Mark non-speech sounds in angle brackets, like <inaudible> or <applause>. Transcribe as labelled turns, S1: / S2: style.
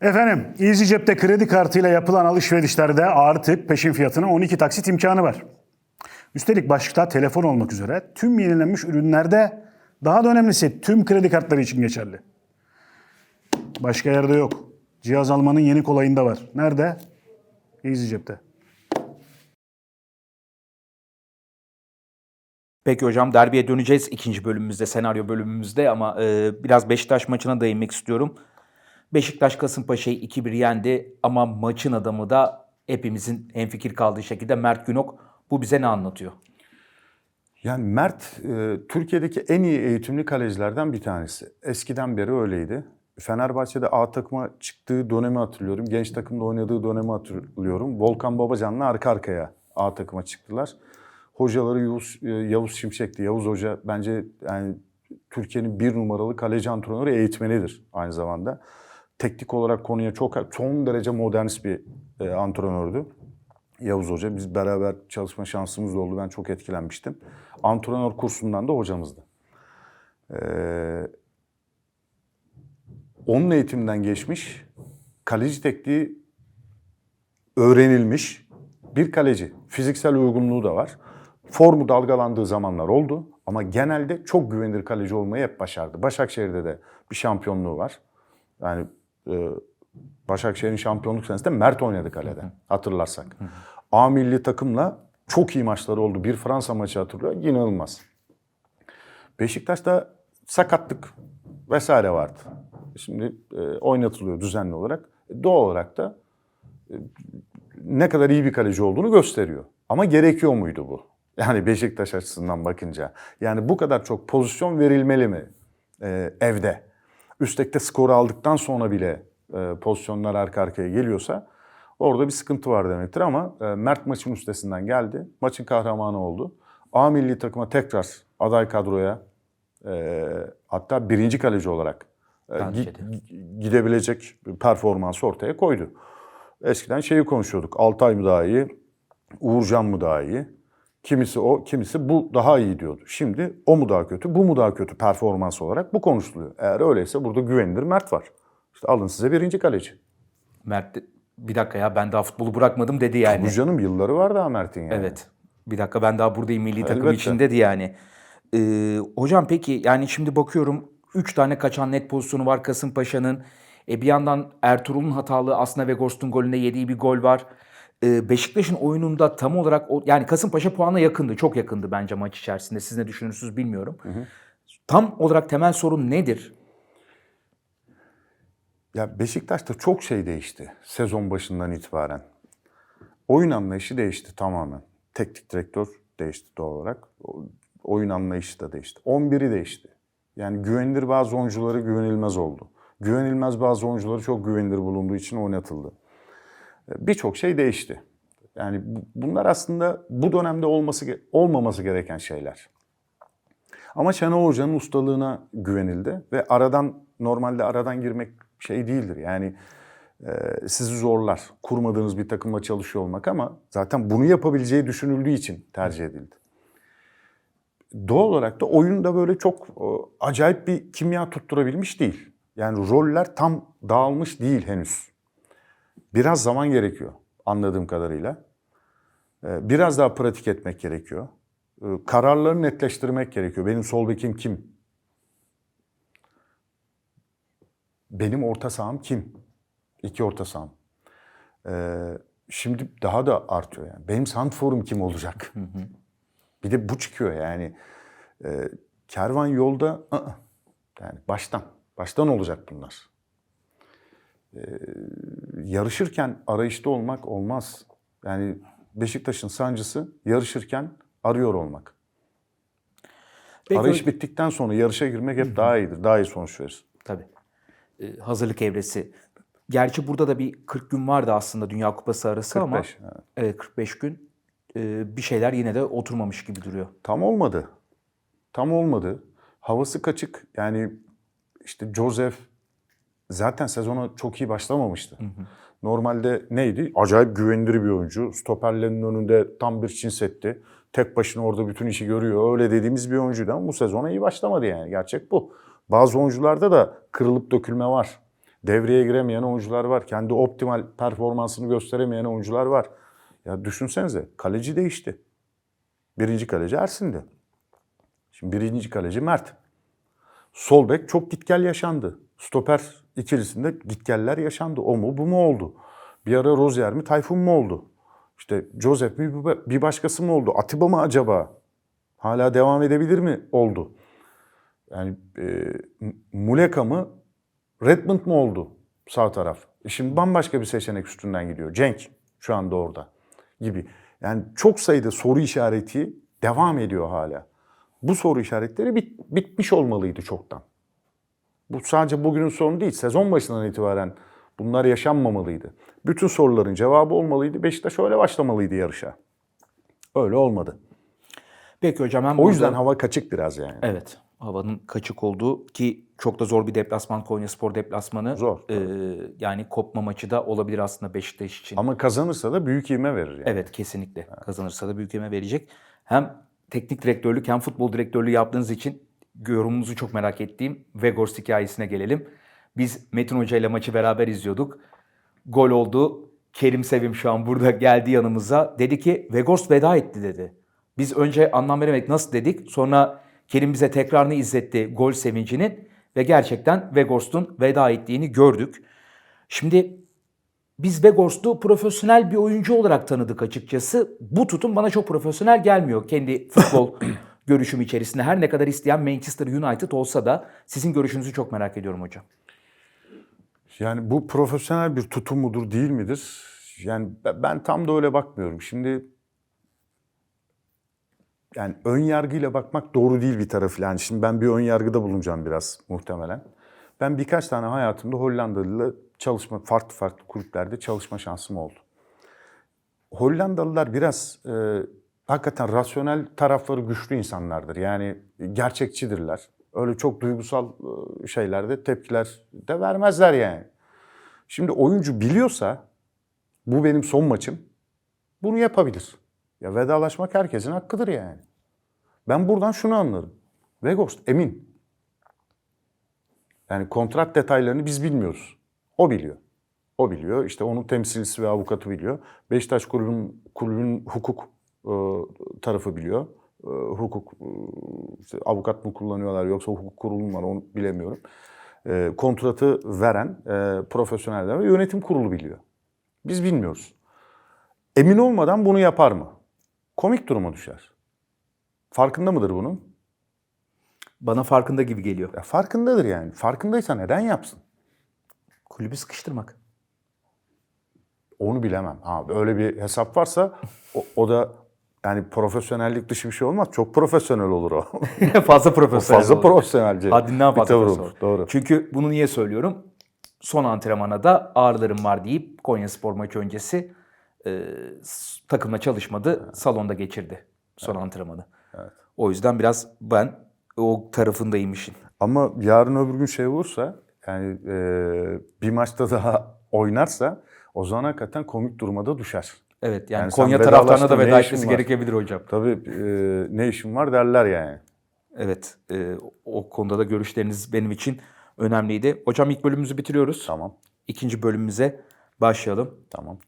S1: Efendim, EasyCep'te kredi kartıyla yapılan alışverişlerde artık peşin fiyatına 12 taksit imkanı var. Üstelik başta telefon olmak üzere tüm yenilenmiş ürünlerde daha da önemlisi tüm kredi kartları için geçerli. Başka yerde yok. Cihaz almanın yeni kolayında var. Nerede? EasyCep'te.
S2: Peki hocam derbiye döneceğiz ikinci bölümümüzde, senaryo bölümümüzde ama e, biraz Beşiktaş maçına değinmek istiyorum. Beşiktaş Kasımpaşa'yı 2-1 yendi ama maçın adamı da hepimizin hemfikir kaldığı şekilde Mert Günok. Bu bize ne anlatıyor?
S3: Yani Mert e, Türkiye'deki en iyi eğitimli kalecilerden bir tanesi. Eskiden beri öyleydi. Fenerbahçe'de A takıma çıktığı dönemi hatırlıyorum. Genç takımda oynadığı dönemi hatırlıyorum. Volkan Babacan'la arka arkaya A takıma çıktılar. Hocaları Yavuz, e, Yavuz Şimşek'ti. Yavuz Hoca bence yani Türkiye'nin bir numaralı kaleci antrenörü eğitmenidir aynı zamanda. Teknik olarak konuya çok son derece modernist bir e, antrenördü. Yavuz Hoca. Biz beraber çalışma şansımız da oldu. Ben çok etkilenmiştim. Antrenör kursundan da hocamızdı. Ee, onun eğitimden geçmiş, kaleci tekniği öğrenilmiş bir kaleci. Fiziksel uygunluğu da var. Formu dalgalandığı zamanlar oldu ama genelde çok güvenilir kaleci olmayı hep başardı. Başakşehir'de de bir şampiyonluğu var. Yani Başakşehir'in şampiyonluk senesinde Mert oynadı kalede hatırlarsak. A milli takımla çok iyi maçları oldu. Bir Fransa maçı hatırlıyor. İnanılmaz. Beşiktaş'ta sakatlık vesaire vardı. Şimdi e, oynatılıyor düzenli olarak. E, doğal olarak da e, ne kadar iyi bir kaleci olduğunu gösteriyor. Ama gerekiyor muydu bu? <laughs> Yani Beşiktaş açısından bakınca. Yani bu kadar çok pozisyon verilmeli mi e, evde? Üstekte skoru aldıktan sonra bile e, pozisyonlar arka arkaya geliyorsa orada bir sıkıntı var demektir. Ama e, Mert maçın üstesinden geldi. Maçın kahramanı oldu. A milli takıma tekrar aday kadroya e, hatta birinci kaleci olarak e, gi-
S2: de.
S3: gi- gidebilecek performansı ortaya koydu. Eskiden şeyi konuşuyorduk. Altay mı daha iyi, Uğurcan mı daha iyi? Kimisi o, kimisi bu daha iyi diyordu. Şimdi o mu daha kötü, bu mu daha kötü performans olarak bu konuşuluyor. Eğer öyleyse burada güvenilir Mert var. İşte alın size birinci kaleci.
S2: Mert de- bir dakika ya ben daha futbolu bırakmadım dedi yani.
S3: Bu canım yılları var daha Mert'in yani.
S2: Evet. Bir dakika ben daha buradayım milli takım
S3: Elbette.
S2: için dedi yani. Ee, hocam peki yani şimdi bakıyorum 3 tane kaçan net pozisyonu var Kasımpaşa'nın. E bir yandan Ertuğrul'un hatalı aslında Vegors'un golünde yediği bir gol var. Ee, Beşiktaş'ın oyununda tam olarak o, yani Kasımpaşa puanla yakındı. Çok yakındı bence maç içerisinde. Siz ne düşünürsünüz bilmiyorum. Tam olarak temel sorun nedir?
S3: Ya Beşiktaş'ta çok şey değişti sezon başından itibaren. Oyun anlayışı değişti tamamen. Teknik direktör değişti doğal olarak. Oyun anlayışı da değişti. 11'i değişti. Yani güvenilir bazı oyuncuları güvenilmez oldu. Güvenilmez bazı oyuncuları çok güvenilir bulunduğu için oynatıldı. Birçok şey değişti. Yani bu- bunlar aslında bu dönemde olması olmaması gereken şeyler. Ama Şenol Hoca'nın ustalığına güvenildi ve aradan normalde aradan girmek şey değildir. Yani e, sizi zorlar. Kurmadığınız bir takımla çalışıyor olmak ama zaten bunu yapabileceği düşünüldüğü için tercih edildi. Doğal olarak da oyunda böyle çok e, acayip bir kimya tutturabilmiş değil. Yani roller tam dağılmış değil henüz. Biraz zaman gerekiyor anladığım kadarıyla. E, Biraz daha pratik etmek gerekiyor. E, Kararları netleştirmek gerekiyor. Benim sol bekim kim? Benim orta saham kim? İki orta saham. E, Şimdi daha da artıyor yani. Benim santforum kim olacak? Bir de bu çıkıyor yani. Kervan yolda ı-ı. yani baştan. Baştan olacak bunlar. E, yarışırken arayışta olmak olmaz. Yani Beşiktaş'ın sancısı yarışırken arıyor olmak.
S2: Peki,
S3: Arayış bittikten sonra yarışa girmek hep daha iyidir. Daha iyi sonuç verir.
S2: Tabii. Ee, hazırlık evresi. Gerçi burada da bir 40 gün vardı aslında Dünya Kupası arası ama
S3: 45, evet.
S2: evet, 45 gün e, bir şeyler yine de oturmamış gibi duruyor.
S3: Tam olmadı. Tam olmadı. Havası kaçık. Yani işte Joseph zaten sezona çok iyi başlamamıştı. Normalde neydi? Acayip güvenilir bir oyuncu. Stoperlerin önünde tam bir Çin setti. Tek başına orada bütün işi görüyor. Öyle dediğimiz bir oyuncuydu ama bu sezona iyi başlamadı yani. Gerçek bu. Bazı oyuncularda da kırılıp dökülme var. Devreye giremeyen oyuncular var. Kendi optimal performansını gösteremeyen oyuncular var. Ya düşünsenize kaleci değişti. Birinci kaleci Ersin'di. Şimdi birinci kaleci Mert. Sol bek çok gitgel yaşandı. Stoper ikilisinde gitgeller yaşandı. O mu bu mu oldu? Bir ara Rozier mi Tayfun mu oldu? İşte Joseph mi bir- başkası mı oldu? Atiba mı acaba? Hala devam edebilir mi? Oldu. Yani e, Muleka mı Redmond mu oldu sağ taraf? E şimdi bambaşka bir seçenek üstünden gidiyor. Cenk şu anda orada gibi. Yani çok sayıda soru işareti devam ediyor hala. Bu soru işaretleri bit- bitmiş olmalıydı çoktan. Bu sadece bugünün sorunu değil. Sezon başından itibaren bunlar yaşanmamalıydı. Bütün soruların cevabı olmalıydı. Beşiktaş öyle başlamalıydı yarışa. Öyle olmadı.
S2: Peki hocam hem
S3: O yüzden
S2: burada-
S3: hava kaçık biraz yani.
S2: Evet. Havanın kaçık olduğu ki çok da zor bir deplasman Konyaspor deplasmanı.
S3: Zor,
S2: Ee, yani kopma maçı da olabilir aslında Beşiktaş için.
S3: Ama kazanırsa da büyük ivme verir yani.
S2: Evet kesinlikle. Kazanırsa da büyük eme verecek. Hem teknik direktörlük hem futbol direktörlüğü yaptığınız için yorumunuzu çok merak ettiğim Vegors hikayesine gelelim. Biz Metin Hoca ile maçı beraber izliyorduk. Gol oldu. Kerim Sevim şu an burada geldi yanımıza. Dedi ki Vegors veda etti dedi. Biz önce anlam veremedik nasıl dedik. Sonra Kerim bize tekrarını izletti gol sevincinin. Ve gerçekten Vegors'un veda ettiğini gördük. Şimdi biz Vegors'u profesyonel bir oyuncu olarak tanıdık açıkçası. Bu tutum bana çok profesyonel gelmiyor. Kendi futbol <clears throat> görüşüm içerisinde. Her ne kadar isteyen Manchester United olsa da sizin görüşünüzü çok merak ediyorum hocam.
S3: Yani bu profesyonel bir tutum mudur değil midir? Yani ben- tam da öyle bakmıyorum. Şimdi yani ön yargıyla bakmak doğru değil bir tarafıyla. Yani şimdi ben bir ön yargıda bulunacağım biraz muhtemelen. Ben birkaç tane hayatımda Hollandalı'yla çalışma, farklı farklı kulüplerde çalışma şansım oldu. Hollandalılar biraz e, hakikaten rasyonel tarafları güçlü insanlardır. Yani gerçekçidirler. Öyle çok duygusal e, şeylerde tepkiler de vermezler yani. Şimdi oyuncu biliyorsa bu benim son maçım. Bunu yapabilir. Ya vedalaşmak herkesin hakkıdır yani. Ben buradan şunu anlarım. Vegost emin. Yani kontrat detaylarını biz bilmiyoruz. O biliyor. O biliyor. İşte onun temsilcisi ve avukatı biliyor. Beşiktaş kulübün, kulübün hukuk tarafı biliyor. E, hukuk, e, işte avukat mı kullanıyorlar yoksa hukuk kurulu mu var onu bilemiyorum. E, kontratı veren e, profesyoneller ve yönetim kurulu biliyor. Biz bilmiyoruz. Emin olmadan bunu yapar mı? Komik duruma düşer. Farkında mıdır bunun?
S2: Bana farkında gibi geliyor.
S3: Ya farkındadır yani. Farkındaysa neden yapsın?
S2: Kulübü sıkıştırmak.
S3: Onu bilemem. Ha öyle bir hesap varsa o, o da yani profesyonellik dışı bir şey olmaz. Çok profesyonel olur o. <laughs>
S2: fazla profesyonel.
S3: Fazla
S2: olur.
S3: profesyonelce.
S2: Haddinden fazla profesyonel.
S3: olur. Doğru.
S2: Çünkü bunu niye söylüyorum? Son antrenmana da ağrılarım var deyip Konya Spor maçı öncesi e, takımla çalışmadı. Salonda geçirdi son antrenmanı. O yüzden biraz ben o tarafındayım işin.
S3: Ama yarın öbür gün şey olursa yani e, bir maçta daha <laughs> oynarsa o zaman hakikaten komik duruma da düşer.
S2: Evet yani,
S3: Yani
S2: Konya taraftarına da veda etmesi gerekebilir hocam.
S3: Tabii e, ne işin var derler yani.
S2: Evet e, o konuda da görüşleriniz benim için önemliydi. Hocam ilk bölümümüzü bitiriyoruz.
S3: Tamam.
S2: İkinci bölümümüze başlayalım.
S3: Tamam.